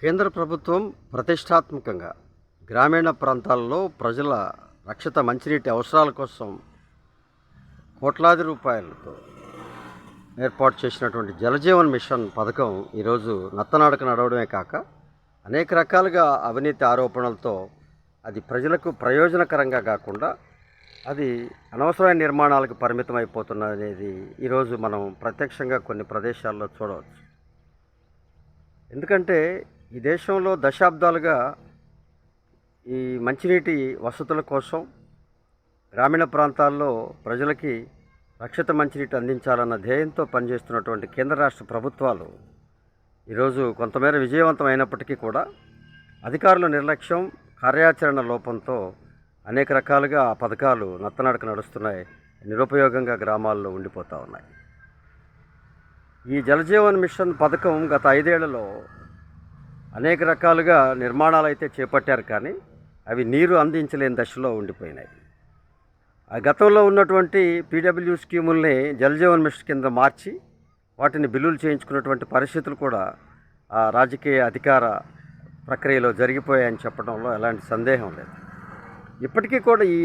కేంద్ర ప్రభుత్వం ప్రతిష్టాత్మకంగా గ్రామీణ ప్రాంతాల్లో ప్రజల రక్షిత మంచినీటి అవసరాల కోసం కోట్లాది రూపాయలతో ఏర్పాటు చేసినటువంటి జలజీవన్ మిషన్ పథకం ఈరోజు నత్తనాడక నడవడమే కాక అనేక రకాలుగా అవినీతి ఆరోపణలతో అది ప్రజలకు ప్రయోజనకరంగా కాకుండా అది అనవసరమైన నిర్మాణాలకు పరిమితం అయిపోతున్నది అనేది ఈరోజు మనం ప్రత్యక్షంగా కొన్ని ప్రదేశాల్లో చూడవచ్చు. ఎందుకంటే ఈ దేశంలో దశాబ్దాలుగా ఈ మంచినీటి వసతుల కోసం గ్రామీణ ప్రాంతాల్లో ప్రజలకి రక్షిత మంచినీటి అందించాలన్న ధ్యేయంతో పనిచేస్తున్నటువంటి కేంద్ర రాష్ట్ర ప్రభుత్వాలు ఈరోజు కొంతమేర విజయవంతం అయినప్పటికీ కూడా అధికారుల నిర్లక్ష్యం కార్యాచరణ లోపంతో అనేక రకాలుగా ఆ పథకాలు నత్తనడక నడుస్తున్నాయి నిరుపయోగంగా గ్రామాల్లో ఉండిపోతూ ఉన్నాయి. ఈ జలజీవన్ మిషన్ పథకం గత ఐదేళ్ళలో అనేక రకాలుగా నిర్మాణాలు అయితే చేపట్టారు కానీ అవి నీరు అందించలేని దశలో ఉండిపోయినాయి. ఆ గతంలో ఉన్నటువంటి పీడబ్ల్యూ స్కీముల్ని జలజీవన్ మిషన్ కింద మార్చి వాటిని బిల్లులు చేయించుకున్నటువంటి పరిస్థితులు కూడా ఆ రాజకీయ అధికార ప్రక్రియలో జరిగిపోయాయని చెప్పడంలో ఎలాంటి సందేహం లేదు. ఇప్పటికీ కూడా ఈ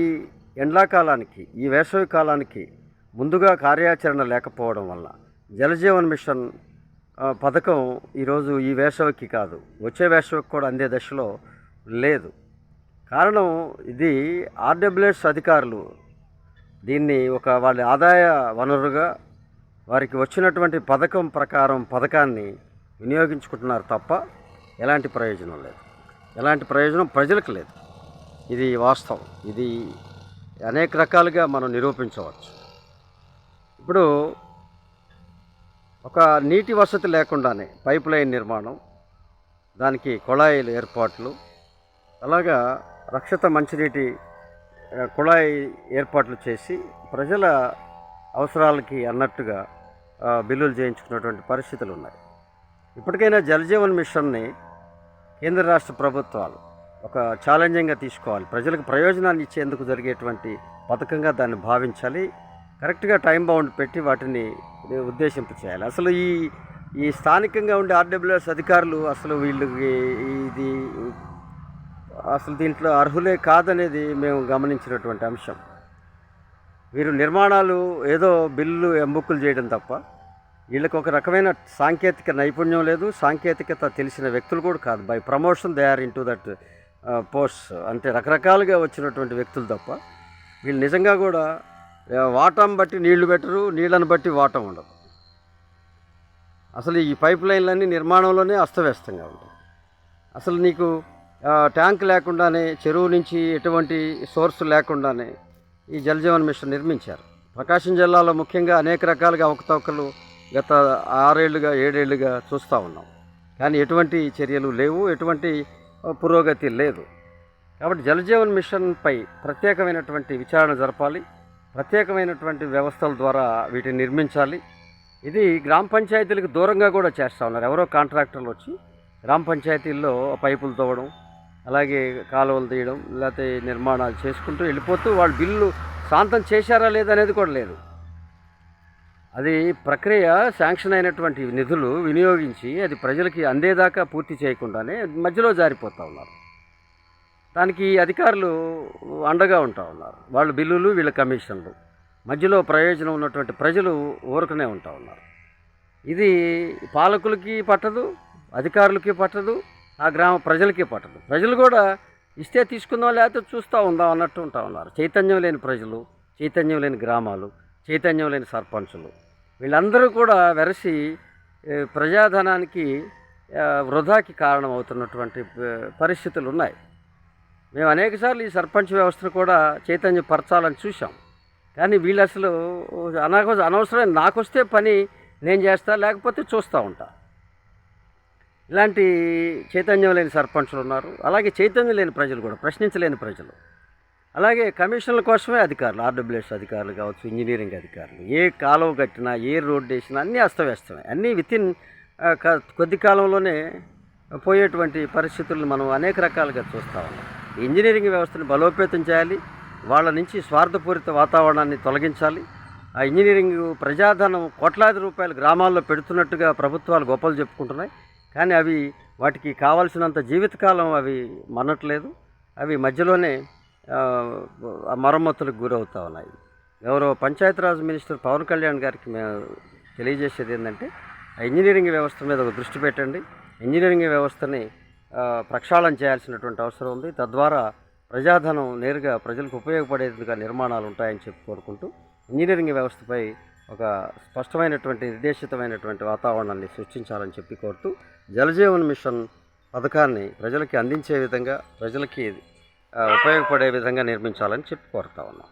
ఎండాకాలానికి ఈ వేసవి కాలానికి ముందుగా కార్యాచరణ లేకపోవడం వల్ల జలజీవన్ మిషన్ పథకం ఈరోజు ఈ వేసవికి కాదు. వచ్చే వేసవికి కూడా అందే దశలో లేదు. కారణం ఇది ఆర్డబ్ల్యూఎస్ అధికారులు. దీన్ని ఒక వాళ్ళ ఆదాయ వనరుగా వారికి వచ్చినటువంటి పథకం ప్రకారం పథకాన్ని వినియోగించుకుంటున్నారు తప్ప ఎలాంటి ప్రయోజనం లేదు. ఎలాంటి ప్రయోజనం ప్రజలకు లేదు. ఇది వాస్తవం. ఇది అనేక రకాలుగా మనం నిరూపించవచ్చు. ఇప్పుడు ఒక నీటి వసతి లేకుండానే పైప్ లైన్ నిర్మాణం దానికి కుళాయిలు ఏర్పాట్లు అలాగా రక్షిత మంచినీటి కుళాయి ఏర్పాట్లు చేసి ప్రజల అవసరాలకి అన్నట్టుగా బిల్లులు చేయించుకున్నటువంటి పరిస్థితులు ఉన్నాయి. ఇప్పటికైనా జలజీవన్ మిషన్ని కేంద్ర రాష్ట్ర ప్రభుత్వాలు ఒక ఛాలెంజింగ్గా తీసుకోవాలి. ప్రజలకు ప్రయోజనాన్ని ఇచ్చేందుకు జరిగేటువంటి పథకంగా దాన్ని భావించాలి. కరెక్ట్గా టైం బౌండ్ పెట్టి వాటిని ఉద్దేశింప చేయాలి. అసలు ఈ ఈ స్థానికంగా ఉండే ఆర్డబ్ల్యూఎస్ అధికారులు అసలు వీళ్ళకి ఇది అసలు దీంట్లో అర్హులే కాదనేది మేము గమనించినటువంటి అంశం. వీరు నిర్మాణాలు ఏదో బిల్లు ఎంబుక్కులు చేయడం తప్ప వీళ్ళకి ఒక రకమైన సాంకేతిక నైపుణ్యం లేదు సాంకేతికత తెలిసిన వ్యక్తులు కూడా కాదు. By promotion they are into that post అంటే రకరకాలుగా వచ్చినటువంటి వ్యక్తులు తప్ప వీళ్ళు నిజంగా కూడా వాటం బట్టి నీళ్ళు పెట్టరు నీళ్ళని బట్టి వాటం ఉండదు. అసలు ఈ పైప్ లైన్లన్నీ నిర్మాణంలోనే అస్తవ్యస్తంగా ఉంటాయి. అసలు నీకు ట్యాంక్ లేకుండానే చెరువు నుంచి ఎటువంటి సోర్స్ లేకుండానే ఈ జలజీవన్ మిషన్ నిర్మించారు. ప్రకాశం జిల్లాలో ముఖ్యంగా అనేక రకాలుగా అవకతవకలు గత ఆరేళ్ళుగా ఏడేళ్ళుగా చూస్తూ ఉన్నాం. కానీ ఎటువంటి చర్యలు లేవు ఎటువంటి పురోగతి లేదు. కాబట్టి జలజీవన్ మిషన్పై ప్రత్యేకమైనటువంటి విచారణ జరపాలి. ప్రత్యేకమైనటువంటి వ్యవస్థల ద్వారా వీటిని నిర్మించాలి. ఇది గ్రామ పంచాయతీలకు దూరంగా కూడా చేస్తూ ఉన్నారు. ఎవరో కాంట్రాక్టర్లు వచ్చి గ్రామ పంచాయతీల్లో పైపులు తవ్వడం అలాగే కాలువలు తీయడం లేకపోతే నిర్మాణాలు చేసుకుంటూ వెళ్ళిపోతూ వాళ్ళు బిల్లు శాంతం చేశారా లేదనేది కూడా లేదు. అది ప్రక్రియ శాంక్షన్ అయినటువంటి నిధులు వినియోగించి అది ప్రజలకి అందేదాకా పూర్తి చేయకుండానే మధ్యలో జారిపోతూ ఉన్నారు. దానికి అధికారులు అండగా ఉంటా ఉన్నారు. వాళ్ళు బిల్లులు వీళ్ళ కమిషన్లు. మధ్యలో ప్రయోజనం ఉన్నటువంటి ప్రజలు ఊరకనే ఉంటా ఉన్నారు. ఇది పాలకులకి పట్టదు అధికారులకి పట్టదు ఆ గ్రామ ప్రజలకి పట్టదు. ప్రజలు కూడా ఇస్తే తీసుకుందాం లేకపోతే చూస్తూ ఉందాం అన్నట్టు ఉంటా ఉన్నారు. చైతన్యం లేని ప్రజలు చైతన్యం లేని గ్రామాలు చైతన్యం లేని సర్పంచులు. వీళ్ళందరూ కూడా వెరసి ప్రజాధనానికి వృధాకి కారణం అవుతున్నటువంటి పరిస్థితులు ఉన్నాయి. మేము అనేకసార్లు ఈ సర్పంచ్ వ్యవస్థను కూడా చైతన్యపరచాలని చూసాం కానీ వీళ్ళు అసలు అనవ అనవసరమైన నాకొస్తే పని నేను చేస్తా లేకపోతే చూస్తూ ఉంటా. ఇలాంటి చైతన్యం లేని సర్పంచులు ఉన్నారు. అలాగే చైతన్యం లేని ప్రజలు కూడా ప్రశ్నించలేని ప్రజలు. అలాగే కమిషన్ల కోసమే అధికారులు ఆర్డబ్ల్యూఎస్ అధికారులు కావచ్చు ఇంజనీరింగ్ అధికారులు ఏ కాలువ కట్టినా ఏ రోడ్డు వేసినా అన్నీ అస్తవ్యస్తమే. అన్నీ వితిన్ కొద్ది కాలంలోనే పోయేటువంటి పరిస్థితులను మనం అనేక రకాలుగా చూస్తూ ఉన్నాం. ఇంజనీరింగ్ వ్యవస్థను బలోపేతం చేయాలి వాళ్ళ నుంచి స్వార్థపూరిత వాతావరణాన్ని తొలగించాలి. ఆ ఇంజనీరింగ్ ప్రజాధనం కోట్లాది రూపాయలు గ్రామాల్లో పెడుతున్నట్టుగా ప్రభుత్వాలు గొప్పలు చెప్పుకుంటున్నాయి. కానీ అవి వాటికి కావాల్సినంత జీవితకాలం అవి మన్నట్లేదు. అవి మధ్యలోనే మరమ్మతులకు గురవుతూ ఉన్నాయి. గౌరవ పంచాయతీరాజ్ మినిస్టర్ పవన్ కళ్యాణ్ గారికి మేము తెలియజేసేది ఏంటంటే ఆ ఇంజనీరింగ్ వ్యవస్థ మీద ఒక దృష్టి పెట్టండి. ఇంజనీరింగ్ వ్యవస్థని ప్రక్షాళన చేయాల్సినటువంటి అవసరం ఉంది. తద్వారా ప్రజాధనం నేరుగా ప్రజలకు ఉపయోగపడేందుగా నిర్మాణాలు ఉంటాయని చెప్పి కోరుకుంటూ ఇంజనీరింగ్ వ్యవస్థపై ఒక స్పష్టమైనటువంటి నిర్దేశితమైనటువంటి వాతావరణాన్ని సృష్టించాలని చెప్పి కోరుతూ జలజీవన్ మిషన్ పథకాన్ని ప్రజలకి అందించే విధంగా ప్రజలకి ఉపయోగపడే విధంగా నిర్మించాలని చెప్పి కోరుతా ఉన్నాం.